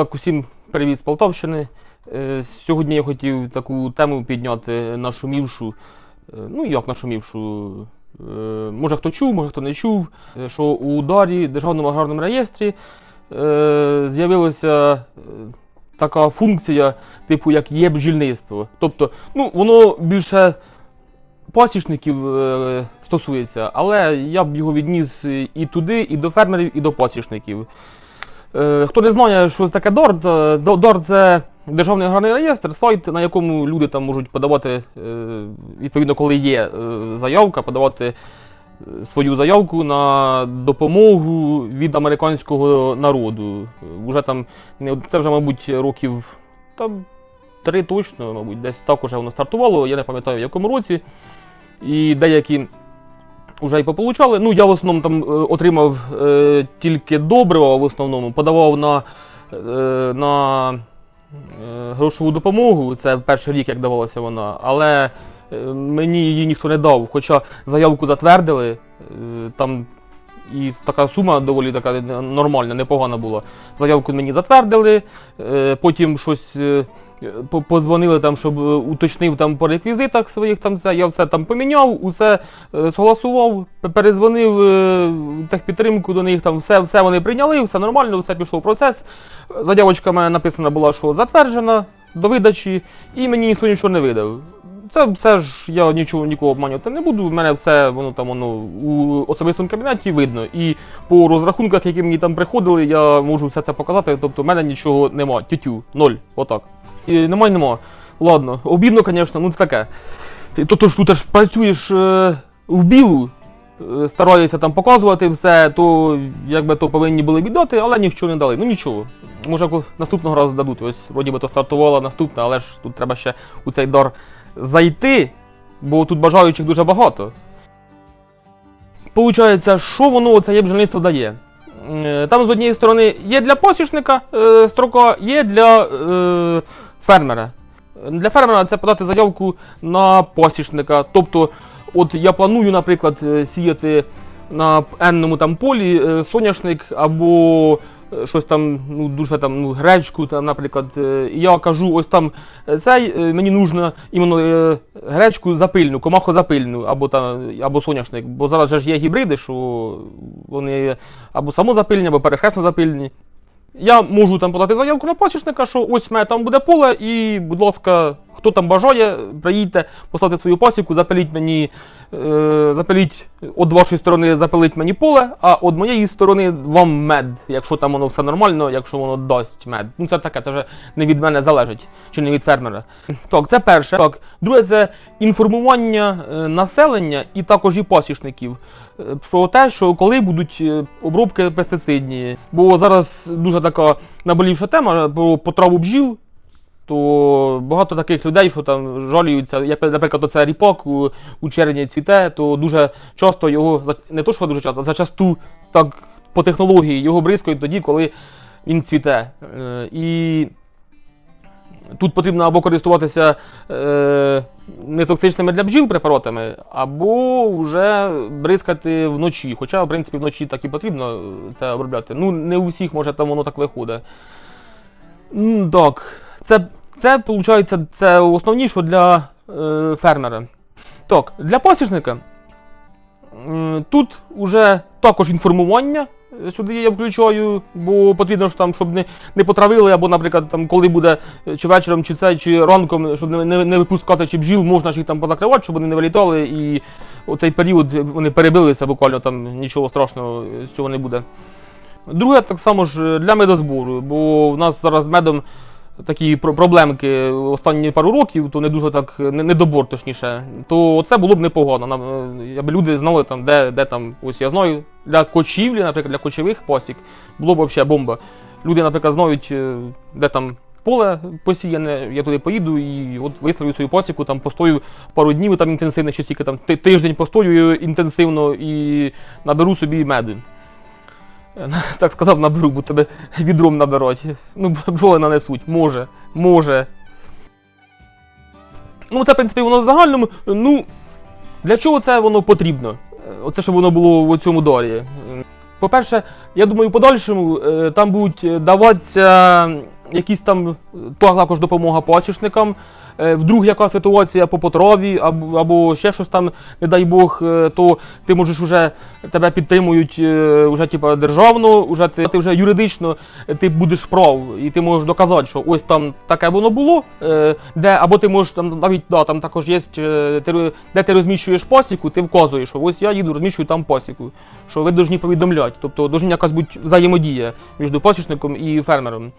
Так, усім привіт з Полтавщини. Е, Сьогодні я хотів таку тему підняти нашумівшу. Е, Ну, як нашумівшу? Е, Може хто чув, може хто не чув, що у ударі Державному аграрному реєстрі з'явилася така функція, типу як є бджільництво. Тобто, ну, воно більше пасічників стосується, але я б його відніс і туди, і до фермерів, і до пасічників. Е, Хто не знає, що таке ДОРД, е, це Державний аграрний реєстр, сайт, на якому люди там можуть подавати, е, відповідно, коли є заявка, подавати свою заявку на допомогу від американського народу. Уже там, це вже, мабуть, років там, три точно, мабуть, десь так уже воно стартувало, я не пам'ятаю в якому році. І деякі вже й пополучали. Ну, я в основному там е, отримав е, тільки добрива, в основному, подавав на, е, на е, грошову допомогу. Це перший рік, як давалася вона, але е, мені її ніхто не дав. Хоча заявку затвердили, е, там і така сума доволі така нормальна, непогана була. Заявку мені затвердили, е, потім щось. е, Позвонили там, щоб е, уточнив там по реквізитах своїх там все. Я все там поміняв, усе е, согласував, перезвонив е, техпідтримку до них, там все, все вони прийняли, все нормально, все пішло в процес. Заявочка в мене написана була, що затверджена до видачі, і мені ніхто нічого не видав. Це все ж я нічого нікого обманювати не буду. В мене все воно там воно у особистому кабінеті видно. І по розрахунках, які мені там приходили, я можу все це показати. Тобто в мене нічого нема. Тютю, ноль. Отак. І нема й нема. Ладно, обідно, звісно, ну це таке. І То, то ж тут аж працюєш е, в білу, е, стараєшся там показувати все, то якби то повинні були віддати, але нічого не дали. Ну нічого. Може наступного разу дадуть. Ось вроді би то стартувала наступна, але ж тут треба ще у цей дар зайти, бо тут бажаючих дуже багато. Получається, що воно це є бджільництво дає? Е, Там з однієї сторони є для посічника е, строка, є для е, фермера. Для фермера це подати заявку на посічника. Тобто, от я планую, наприклад, е, сіяти на енному там полі е, соняшник або щось там, ну дуже там, ну, гречку, там, наприклад. е, І я кажу, ось там е, цей, е, мені нужно іменно гречку запильну, комахозапильну, або там, або соняшник. Бо зараз же ж є гібриди, що вони або самозапильні, або перехресно запильні. Я можу там подати заявку на посічника, що ось в мене там буде поле, і, будь ласка, хто там бажає, приїдьте, поставте свою пасіку, запиліть мені, е, запиліть від вашої сторони запилить мені поле, а від моєї сторони вам мед, якщо там воно все нормально, якщо воно дасть мед. Ну це таке, це вже не від мене залежить, чи не від фермера. Так, це перше. Так, друге, це інформування е, населення і також і пасічників е, про те, що коли будуть е, обробки пестицидні. Бо зараз дуже така наболівша тема про потраву бджіл. То багато таких людей, що там жаліються, як, наприклад, оце ріпак у, у червні цвіте, то дуже часто його, не то що дуже часто, а зачасту так по технології його бризкають тоді, коли він цвіте. Е, І тут потрібно або користуватися е, нетоксичними для бджіл препаратами, або вже бризкати вночі. Хоча, в принципі, вночі так і потрібно е, це обробляти. Ну, не у всіх, може, там воно так виходить. Так, це, це виходить, це основні, що для е, фермера. Так, для пасічника тут вже також інформування. е, Сюди я включаю, бо потрібно ж там, щоб не, не потравили, або, наприклад, там, коли буде е, чи вечором, чи це, чи ранком, щоб не, не, не випускати чи бджіл, можна їх там позакривати, щоб вони не вилітали, і оцей період вони перебилися буквально, там нічого страшного е, з цього не буде. Друге, так само ж е, для медозбору, бо в нас зараз медом такі про- проблемки останні пару років, то не дуже так, не- недобор точніше, то це було б непогано. Нам, е, Аби люди знали, там, де, де там, ось я знаю, для кочівлі, наприклад, для кочових пасік, було б взагалі бомба. Люди, наприклад, знають, е, де там поле посіяне, я туди поїду і от виставлю свою пасіку, там постою пару днів там інтенсивно, чи стільки там ти- тиждень постою інтенсивно і наберу собі меду. Так сказав, наберу, бо тебе відром наберуть. Ну, бджоли нанесуть, може, може. Ну, це, в принципі, воно в загальному. Ну, для чого це воно потрібно? Е, Оце, щоб воно було в цьому дорі. По-перше, я думаю, в подальшому е, там будуть е, даватися якісь там також допомога пасічникам. Е, Вдруг яка ситуація по потраві, або, або ще щось там, не дай Бог, е, то ти можеш уже тебе підтримують е, уже типа державно, уже ти, ти вже юридично е, ти будеш прав, і ти можеш доказати, що ось там таке воно було, е, де або ти можеш там навіть да, там також є, е, де ти розміщуєш пасіку, ти вказуєш, що ось я їду, розміщую там пасіку, що ви повинні повідомляти. Тобто повинна якась бути взаємодія між пасічником і фермером.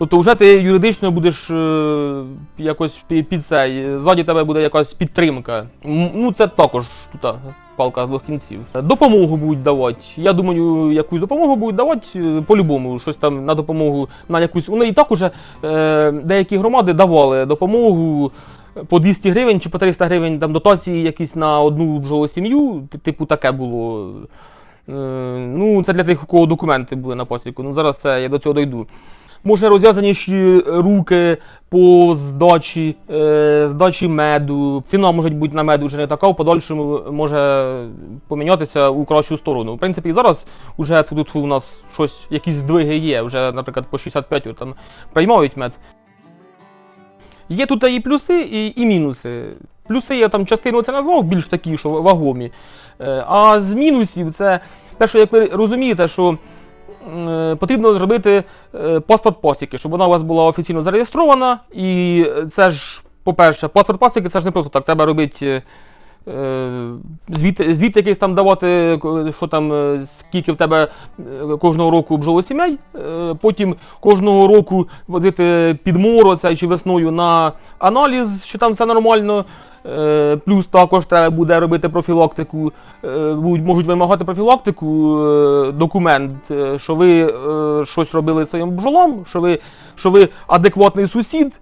Тобто вже ти юридично будеш е, якось під цей, ззаді тебе буде якась підтримка. Ну це також тут палка з двох кінців. Допомогу будуть давати. Я думаю, якусь допомогу будуть давати е, по-любому, щось там на допомогу на якусь. Вони і так уже е, деякі громади давали допомогу. По 200 гривень чи по 300 гривень там дотації якісь на одну бджолосім'ю, ти- типу таке було. Е, ну, це для тих, у кого документи були на пасіку. Ну зараз це я до цього дойду. Може розв'язаніші руки по здачі, е, здачі меду. Ціна може бути на меду вже не така, в подальшому може помінятися у кращу сторону. В принципі, і зараз вже тут, у нас щось, якісь здвиги є. Вже, наприклад, по 65 от там приймають мед. Є тут і плюси, і, і мінуси. Плюси я там частину це назвав, більш такі, що вагомі. Е, А з мінусів це те, що як ви розумієте, що е, потрібно зробити е, паспорт пасіки, щоб вона у вас була офіційно зареєстрована. І це ж, по-перше, паспорт пасіки це ж не просто так, треба робити. е, Звіт, звіт якийсь там давати, що там, е, скільки в тебе е, кожного року бджолосімей, е, потім кожного року возити під мороця чи весною на аналіз, що там все нормально. Е, Плюс також треба буде робити профілактику, е, можуть вимагати профілактику, е, документ, що ви щось робили своїм бджолом, що ви, що ви адекватний сусід,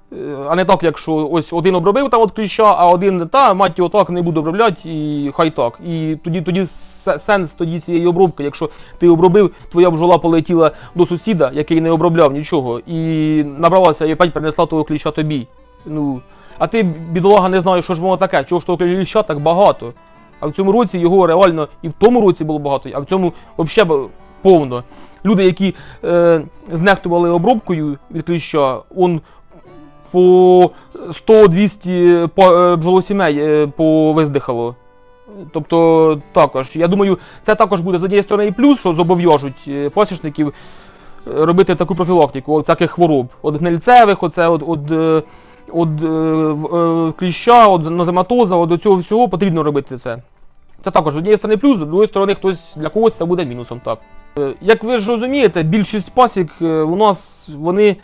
а не так, якщо ось один обробив там от кліща, а один та мать його так не буду обробляти, і хай так. І тоді, тоді сенс тоді цієї обробки, якщо ти обробив, твоя бджола полетіла до сусіда, який не обробляв нічого, і набралася і опять принесла того кліща тобі. Ну, а ти, бідолага, не знаєш, що ж воно таке, чого ж того кліща так багато. А в цьому році його реально і в тому році було багато, а в цьому взагалі повно. Люди, які е, знехтували обробкою від кліща, он по 100-200 по- е, бджолосімей е, повиздихало. Тобто також, я думаю, це також буде з однієї сторони і плюс, що зобов'яжуть е, пасічників е, робити таку профілактику от всяких хвороб. От гнильцевих, оце от, от, от е, е, кліща, от нозематоза, от до цього всього потрібно робити це. Це також з однієї сторони плюс, з другої сторони хтось для когось це буде мінусом. Так. Е, Як ви ж розумієте, більшість пасік е, у нас вони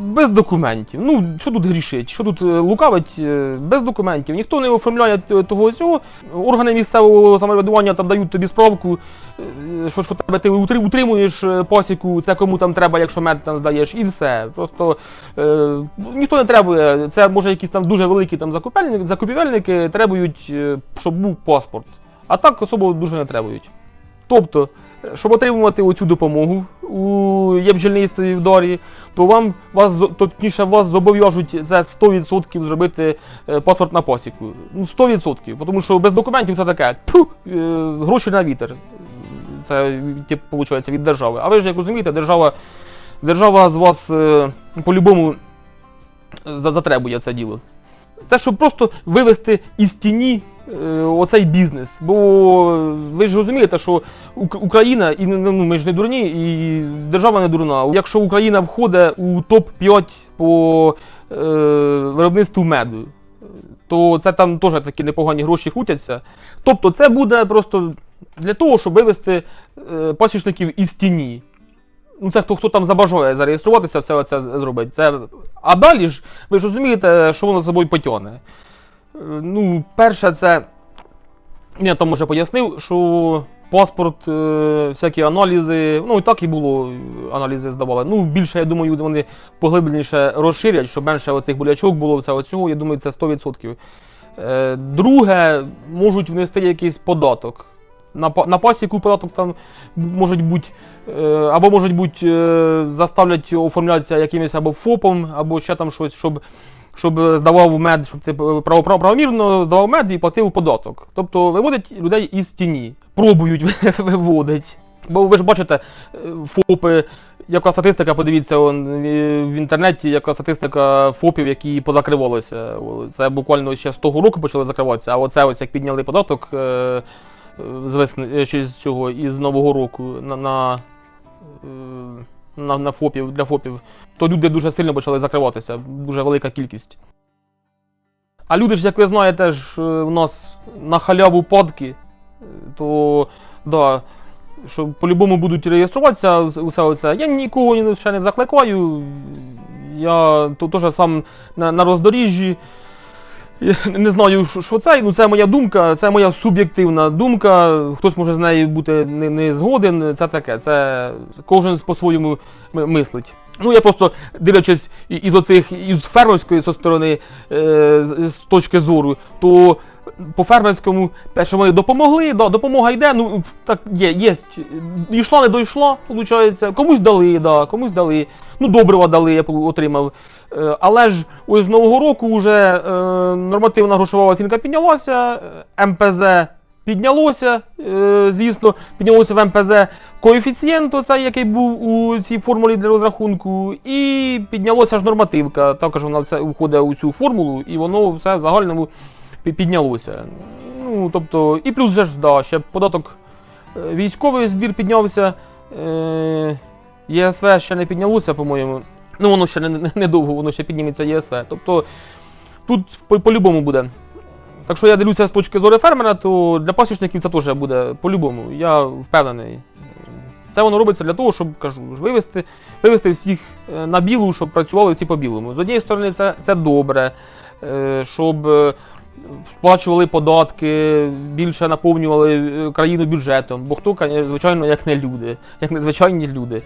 без документів. Ну, що тут грішить? Що тут е, лукавить е, без документів? Ніхто не оформляє того цього. Органи місцевого самоврядування там дають тобі справку, е, що, що тебе ти утримуєш пасіку, це кому там треба, якщо мед там здаєш, і все. Просто е, ніхто не требує. Це може якісь там дуже великі там закупівельники требують, щоб був паспорт. А так особо дуже не требують. Тобто, щоб отримувати оцю допомогу у є бджільництві в Дорі, то вам вас точніше вас зобов'яжуть за 100% зробити е, паспорт на пасіку. Ну 100%, тому що без документів це таке. Тьфу, е, гроші на вітер. Це тип, виходить від держави. А ви ж як розумієте, держава, держава з вас е, по-любому затребує це діло. Це щоб просто вивести із тіні оцей бізнес. Бо ви ж розумієте, що Україна, і ну, ми ж не дурні, і держава не дурна. Якщо Україна входить у топ-5 по е, виробництву меду, то це там теж такі непогані гроші хутяться. Тобто це буде просто для того, щоб вивести е, пасічників із тіні. Ну, це хто, хто там забажає зареєструватися, все це зробить. Це... А далі ж, ви ж розумієте, що воно за собою потягне. Ну, перше, це. Я там вже пояснив, що паспорт, е, всякі аналізи, ну і так і було, аналізи здавали. Ну, більше, я думаю, вони поглибленіше розширять, щоб менше оцих болячок було, все оцього, я думаю, це 100%. Е, Друге, можуть внести якийсь податок. На, на пасіку податок там можуть бути, е, або можуть бути, заставлять оформлятися якимось або ФОПом, або ще там щось, щоб, щоб здавав мед, щоб ти право, право, правомірно здавав мед і платив податок. Тобто виводять людей із тіні. Пробують виводить. Бо ви ж бачите, е, ФОПи, яка статистика, подивіться он, в інтернеті, яка статистика ФОПів, які позакривалися. Це буквально ще з того року почали закриватися, а оце ось як підняли податок е, е, з весни чи з цього із Нового року на, на, на, на ФОПів, для ФОПів, то люди дуже сильно почали закриватися, дуже велика кількість. А люди ж, як ви знаєте, ж е, у нас на халяву падки, е, то да, що по-любому будуть реєструватися усе оце. Я нікого ще не закликаю. Я то, теж сам на, на роздоріжжі. Не знаю, що, це. Ну, це моя думка, це моя суб'єктивна думка. Хтось може з нею бути не, не згоден. Це таке. Це кожен по-своєму мислить. Ну, я просто дивлячись із оцих із фермерської со сторони е, з- точки зору, то по фермерському те, що вони допомогли, да, допомога йде, ну так є, є. Дійшла, не дійшла, виходить. Комусь дали, да, комусь дали. Ну, добрива дали, я отримав. Е, але ж ось з Нового року вже е, нормативна грошова оцінка піднялася, е, МПЗ піднялося, звісно, піднялося в МПЗ коефіцієнт, оцей, який був у цій формулі для розрахунку, і піднялося ж нормативка. Також вона все входить у цю формулу, і воно все в загальному піднялося. Ну, тобто, і плюс же ж, да, ще податок військовий збір піднявся. ЄСВ ще не піднялося, по-моєму. Ну, воно ще не, не, недовго, воно ще підніметься ЄСВ. Тобто тут по- по-любому буде. Так що я дивлюся з точки зору фермера, то для пасічників це теж буде по-любому. Я впевнений. Це воно робиться для того, щоб кажу, вивести, вивести всіх е, на білу, щоб працювали всі по білому. З однієї сторони, це, це добре, е, щоб е, сплачували податки, більше наповнювали країну бюджетом. Бо хто, звичайно, як не люди, як незвичайні люди.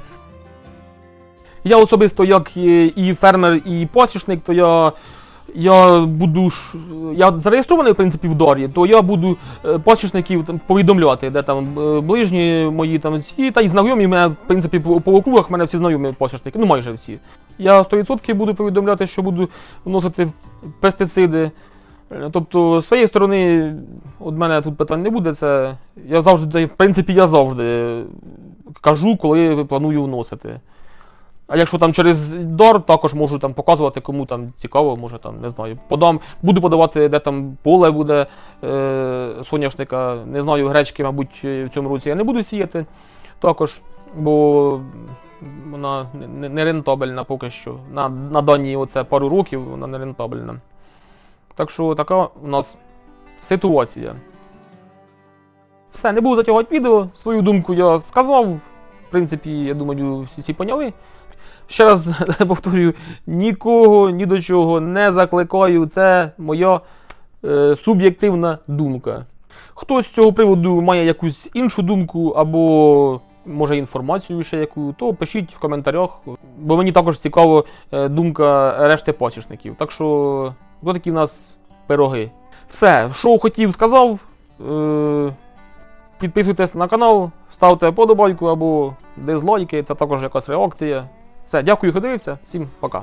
Я особисто, як і фермер, і посічник, то я, я буду. Я зареєстрований, в принципі, в Дорі, то я буду е, посічників там повідомляти, де там е, ближні мої там всі, та й знайомі мене, в принципі, по, округах мене всі знайомі посічники, ну майже всі. Я 100% буду повідомляти, що буду вносити пестициди. Тобто, з своєї сторони, від мене тут питань не буде. Це я завжди, в принципі, я завжди кажу, коли планую вносити. А якщо там через ДОР, також можу там показувати, кому там цікаво, може там, не знаю, подам, буду подавати, де там поле буде е, соняшника. Не знаю, гречки, мабуть, в цьому році я не буду сіяти також, бо вона не, рентабельна поки що. На, на дані оце пару років вона не рентабельна. Так що така у нас ситуація. Все, не буду затягувати відео. Свою думку я сказав. В принципі, я думаю, всі всі поняли. Ще раз повторюю, нікого ні до чого не закликаю. Це моя е, суб'єктивна думка. Хтось з цього приводу має якусь іншу думку або може інформацію ще яку, то пишіть в коментарях, бо мені також цікаво е, думка решти пасічників. Так що, ось такі в нас пироги. Все, що хотів, сказав. Е, підписуйтесь на канал, ставте подобайку або дизлайки, це також якась реакція. Все, дякую, що дивився, всім пока.